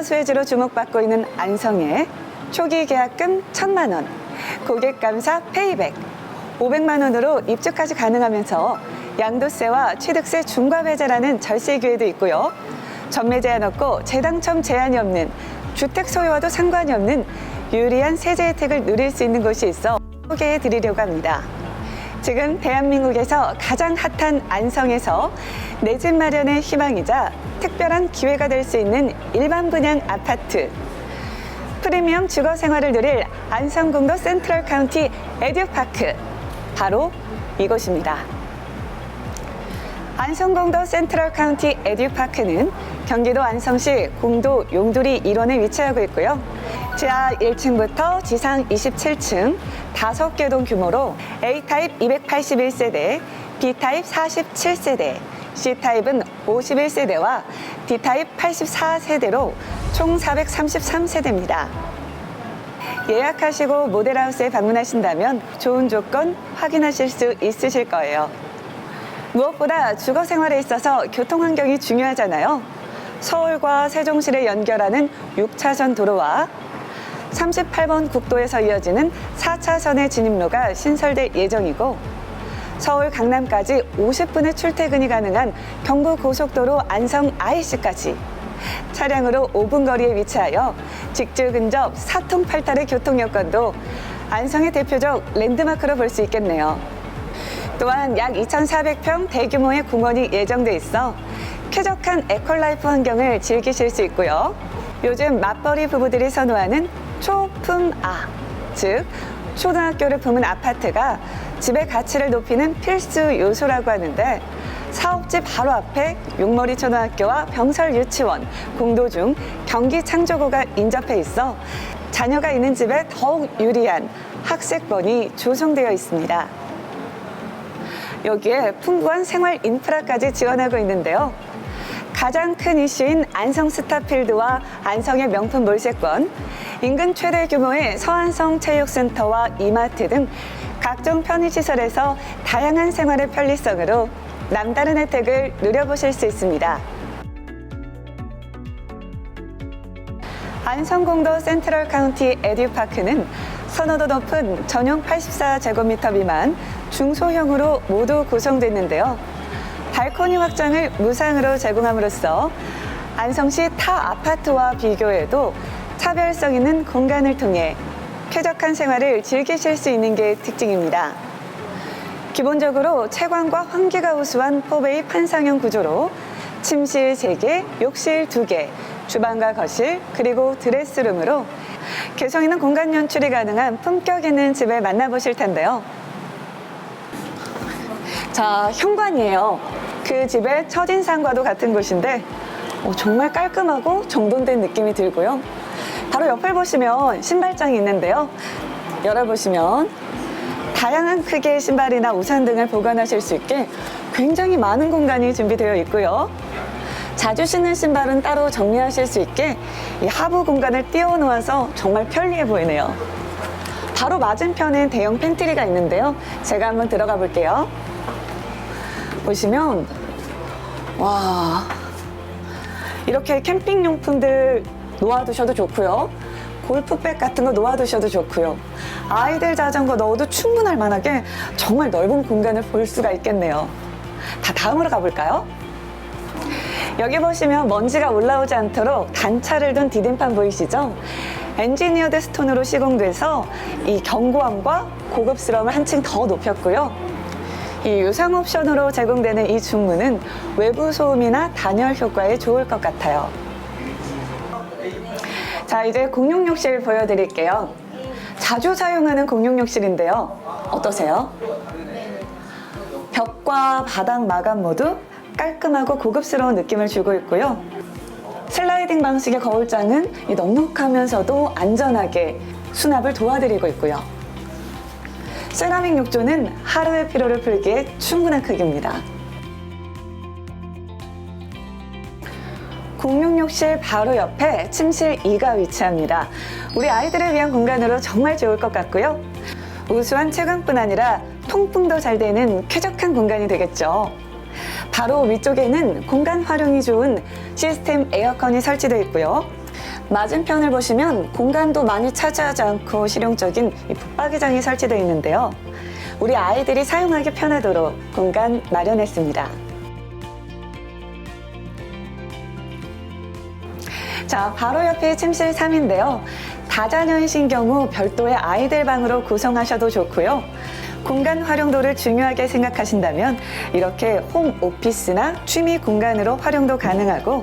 클러스터 수혜지로 주목받고 있는 안성에 초기 계약금 1천만 원, 고객 감사 페이백, 500만 원으로 입주까지 가능하면서 양도세와 취득세 중과 배제라는 절세 기회도 있고요. 전매 제한 없고 재당첨 제한이 없는 주택 소유와도 상관이 없는 유리한 세제 혜택을 누릴 수 있는 곳이 있어 소개해 드리려고 합니다. 지금 대한민국에서 가장 핫한 안성에서 내 집 마련의 희망이자 특별한 기회가 될 수 있는 일반 분양 아파트. 프리미엄 주거 생활을 누릴 안성공도 센트럴 카운티 에듀파크. 바로 이곳입니다. 안성공도 센트럴 카운티 에듀파크는 경기도 안성시 공도 용두리 1원에 위치하고 있고요. 지하 1층부터 지상 27층 5개 동 규모로 A타입 281세대, B타입 47세대, C타입은 51세대와 D타입 84세대로 총 433세대입니다. 예약하시고 모델하우스에 방문하신다면 좋은 조건 확인하실 수 있으실 거예요. 무엇보다 주거 생활에 있어서 교통 환경이 중요하잖아요. 서울과 세종시를 연결하는 6차선 도로와 38번 국도에서 이어지는 4차선의 진입로가 신설될 예정이고 서울 강남까지 50분의 출퇴근이 가능한 경부 고속도로 안성 IC까지 차량으로 5분 거리에 위치하여 직주 근접 사통팔달의 교통 여건도 안성의 대표적 랜드마크로 볼 수 있겠네요. 또한 약 2,400평 대규모의 공원이 예정돼 있어 쾌적한 에컬라이프 환경을 즐기실 수 있고요. 요즘 맞벌이 부부들이 선호하는 초품아, 즉 초등학교를 품은 아파트가 집의 가치를 높이는 필수 요소라고 하는데 사업지 바로 앞에 용머리 초등학교와 병설 유치원, 공도 중, 경기 창조고가 인접해 있어 자녀가 있는 집에 더욱 유리한 학습권이 조성되어 있습니다. 여기에 풍부한 생활 인프라까지 지원하고 있는데요. 가장 큰 이슈인 안성 스타필드와 안성의 명품 몰세권, 인근 최대 규모의 서안성 체육센터와 이마트 등 각종 편의시설에서 다양한 생활의 편리성으로 남다른 혜택을 누려보실 수 있습니다. 안성공도 센트럴 카운티 에듀파크는 선호도 높은 전용 84제곱미터 미만 중소형으로 모두 구성됐는데요. 발코니 확장을 무상으로 제공함으로써 안성시 타 아파트와 비교해도 차별성 있는 공간을 통해 쾌적한 생활을 즐기실 수 있는 게 특징입니다. 기본적으로 채광과 환기가 우수한 포베이 판상형 구조로 침실 3개, 욕실 2개, 주방과 거실, 그리고 드레스룸으로 개성 있는 공간 연출이 가능한 품격 있는 집을 만나보실 텐데요. 자, 현관이에요. 그 집의 첫인상과도 같은 곳인데 어, 정말 깔끔하고 정돈된 느낌이 들고요. 바로 옆을 보시면 신발장이 있는데요. 열어보시면 다양한 크기의 신발이나 우산 등을 보관하실 수 있게 굉장히 많은 공간이 준비되어 있고요. 자주 신는 신발은 따로 정리하실 수 있게 이 하부 공간을 띄워 놓아서 정말 편리해 보이네요. 바로 맞은편엔 대형 팬트리가 있는데요. 제가 한번 들어가 볼게요. 보시면 와 이렇게 캠핑 용품들 놓아두셔도 좋고요. 골프백 같은 거 놓아두셔도 좋고요. 아이들 자전거 넣어도 충분할 만하게 정말 넓은 공간을 볼 수가 있겠네요. 다 다음으로 가볼까요? 여기 보시면 먼지가 올라오지 않도록 단차를 둔 디딤판 보이시죠? 엔지니어드 스톤으로 시공돼서 이 견고함과 고급스러움을 한층 더 높였고요. 이 유상 옵션으로 제공되는 이 중문은 외부 소음이나 단열 효과에 좋을 것 같아요. 자, 이제 공용 욕실 보여드릴게요. 자주 사용하는 공용 욕실인데요. 어떠세요? 벽과 바닥 마감 모두 깔끔하고 고급스러운 느낌을 주고 있고요. 슬라이딩 방식의 거울장은 이 넉넉하면서도 안전하게 수납을 도와드리고 있고요. 세라믹 욕조는 하루의 피로를 풀기에 충분한 크기입니다. 공용욕실 바로 옆에 침실 2가 위치합니다. 우리 아이들을 위한 공간으로 정말 좋을 것 같고요. 우수한 채광뿐 아니라 통풍도 잘 되는 쾌적한 공간이 되겠죠. 바로 위쪽에는 공간 활용이 좋은 시스템 에어컨이 설치되어 있고요. 맞은편을 보시면 공간도 많이 차지하지 않고 실용적인 이 붙박이장이 설치되어 있는데요. 우리 아이들이 사용하기 편하도록 공간 마련했습니다. 자, 바로 옆에 침실 3인데요. 다자녀이신 경우 별도의 아이들 방으로 구성하셔도 좋고요. 공간 활용도를 중요하게 생각하신다면 이렇게 홈 오피스나 취미 공간으로 활용도 가능하고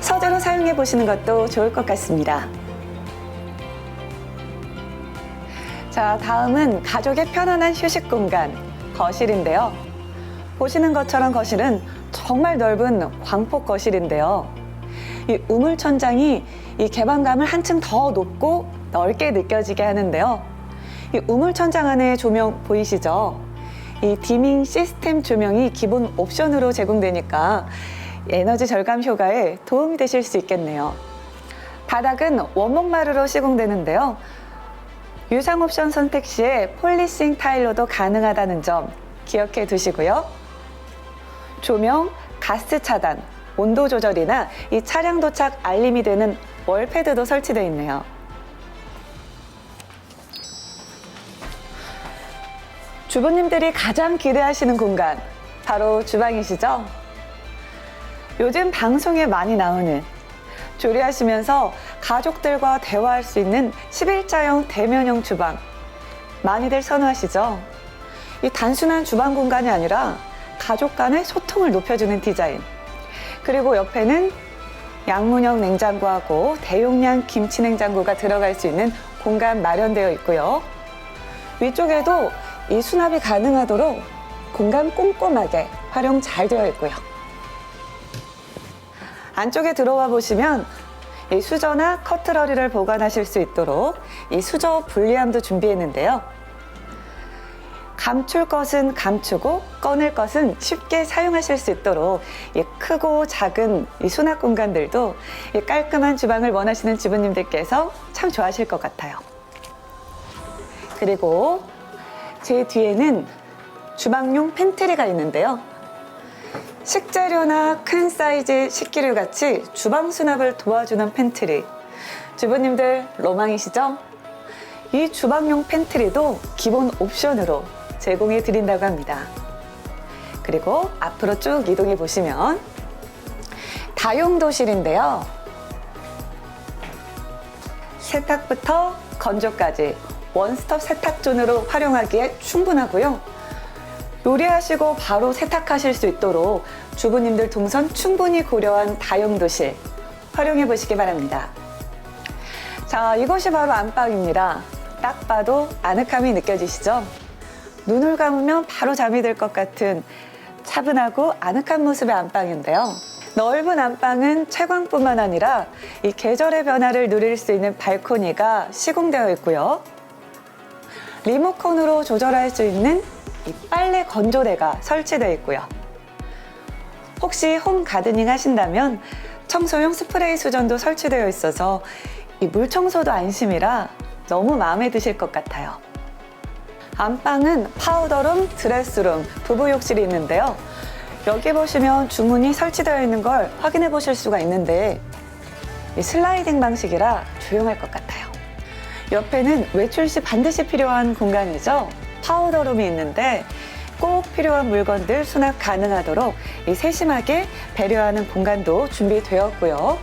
서재로 사용해 보시는 것도 좋을 것 같습니다. 자, 다음은 가족의 편안한 휴식 공간, 거실인데요. 보시는 것처럼 거실은 정말 넓은 광폭 거실인데요. 이 우물 천장이 이 개방감을 한층 더 높고 넓게 느껴지게 하는데요. 이 우물 천장 안에 조명 보이시죠? 이 디밍 시스템 조명이 기본 옵션으로 제공되니까 에너지 절감 효과에 도움이 되실 수 있겠네요. 바닥은 원목마루로 시공되는데요. 유상 옵션 선택 시에 폴리싱 타일로도 가능하다는 점 기억해 두시고요. 조명, 가스 차단, 온도 조절이나 이 차량 도착 알림이 되는 월패드도 설치되어 있네요. 주부님들이 가장 기대하시는 공간, 바로 주방이시죠? 요즘 방송에 많이 나오는 조리하시면서 가족들과 대화할 수 있는 11자형 대면형 주방. 많이들 선호하시죠? 이 단순한 주방 공간이 아니라 가족 간의 소통을 높여주는 디자인. 그리고 옆에는 양문형 냉장고하고 대용량 김치 냉장고가 들어갈 수 있는 공간 마련되어 있고요. 위쪽에도 이 수납이 가능하도록 공간 꼼꼼하게 활용 잘 되어 있고요. 안쪽에 들어와 보시면 이 수저나 커트러리를 보관하실 수 있도록 이 수저 분리함도 준비했는데요. 감출 것은 감추고 꺼낼 것은 쉽게 사용하실 수 있도록 이 크고 작은 이 수납 공간들도 이 깔끔한 주방을 원하시는 주부님들께서 참 좋아하실 것 같아요. 그리고 제 뒤에는 주방용 팬트리가 있는데요. 식재료나 큰 사이즈 식기류 같이 주방 수납을 도와주는 팬트리. 주부님들 로망이시죠? 이 주방용 팬트리도 기본 옵션으로 제공해 드린다고 합니다. 그리고 앞으로 쭉 이동해 보시면 다용도실인데요. 세탁부터 건조까지 원스톱 세탁존으로 활용하기에 충분하고요. 요리하시고 바로 세탁하실 수 있도록 주부님들 동선 충분히 고려한 다용도실 활용해 보시기 바랍니다. 자, 이것이 바로 안방입니다. 딱 봐도 아늑함이 느껴지시죠? 눈을 감으면 바로 잠이 들 것 같은 차분하고 아늑한 모습의 안방인데요. 넓은 안방은 채광뿐만 아니라 이 계절의 변화를 누릴 수 있는 발코니가 시공되어 있고요. 리모컨으로 조절할 수 있는 이 빨래 건조대가 설치되어 있고요. 혹시 홈 가드닝 하신다면 청소용 스프레이 수전도 설치되어 있어서 이 물 청소도 안심이라 너무 마음에 드실 것 같아요. 안방은 파우더룸, 드레스룸, 부부 욕실이 있는데요. 여기 보시면 주문이 설치되어 있는 걸 확인해 보실 수가 있는데 이 슬라이딩 방식이라 조용할 것 같아요. 옆에는 외출 시 반드시 필요한 공간이죠. 파우더룸이 있는데 꼭 필요한 물건들 수납 가능하도록 이 세심하게 배려하는 공간도 준비되었고요.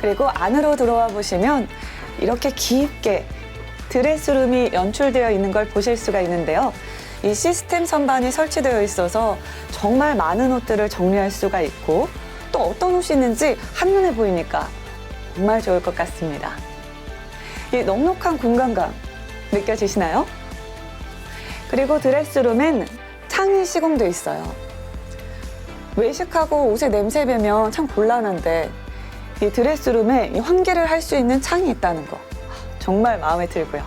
그리고 안으로 들어와 보시면 이렇게 깊게 드레스룸이 연출되어 있는 걸 보실 수가 있는데요. 이 시스템 선반이 설치되어 있어서 정말 많은 옷들을 정리할 수가 있고 또 어떤 옷이 있는지 한눈에 보이니까 정말 좋을 것 같습니다. 이 넉넉한 공간감 느껴지시나요? 그리고 드레스룸엔 창이 시공되어 있어요. 외식하고 옷에 냄새 배면 참 곤란한데 이 드레스룸에 이 환기를 할 수 있는 창이 있다는 거 정말 마음에 들고요.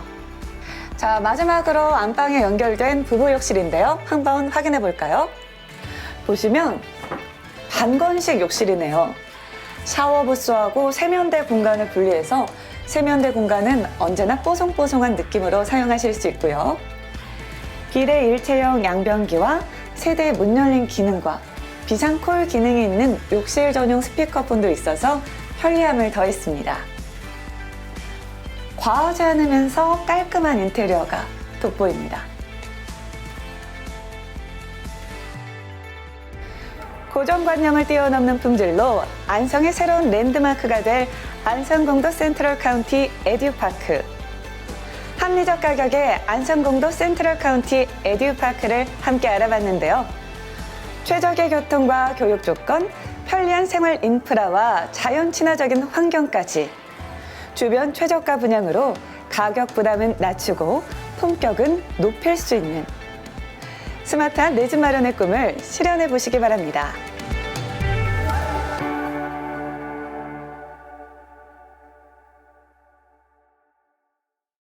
자 마지막으로 안방에 연결된 부부 욕실인데요. 한번 확인해 볼까요? 보시면 반건식 욕실이네요. 샤워 부스하고 세면대 공간을 분리해서 세면대 공간은 언제나 뽀송뽀송한 느낌으로 사용하실 수 있고요. 비례 일체형 양변기와 세대 문 열린 기능과 비상콜 기능이 있는 욕실 전용 스피커폰도 있어서 편리함을 더했습니다. 과하지 않으면서 깔끔한 인테리어가 돋보입니다. 고정관념을 뛰어넘는 품질로 안성의 새로운 랜드마크가 될 안성공도 센트럴 카운티 에듀파크. 합리적 가격의 안성공도 센트럴 카운티 에듀파크를 함께 알아봤는데요. 최적의 교통과 교육 조건, 편리한 생활 인프라와 자연 친화적인 환경까지 주변 최저가 분양으로 가격 부담은 낮추고 품격은 높일 수 있는 스마트한 내 집 마련의 꿈을 실현해 보시기 바랍니다.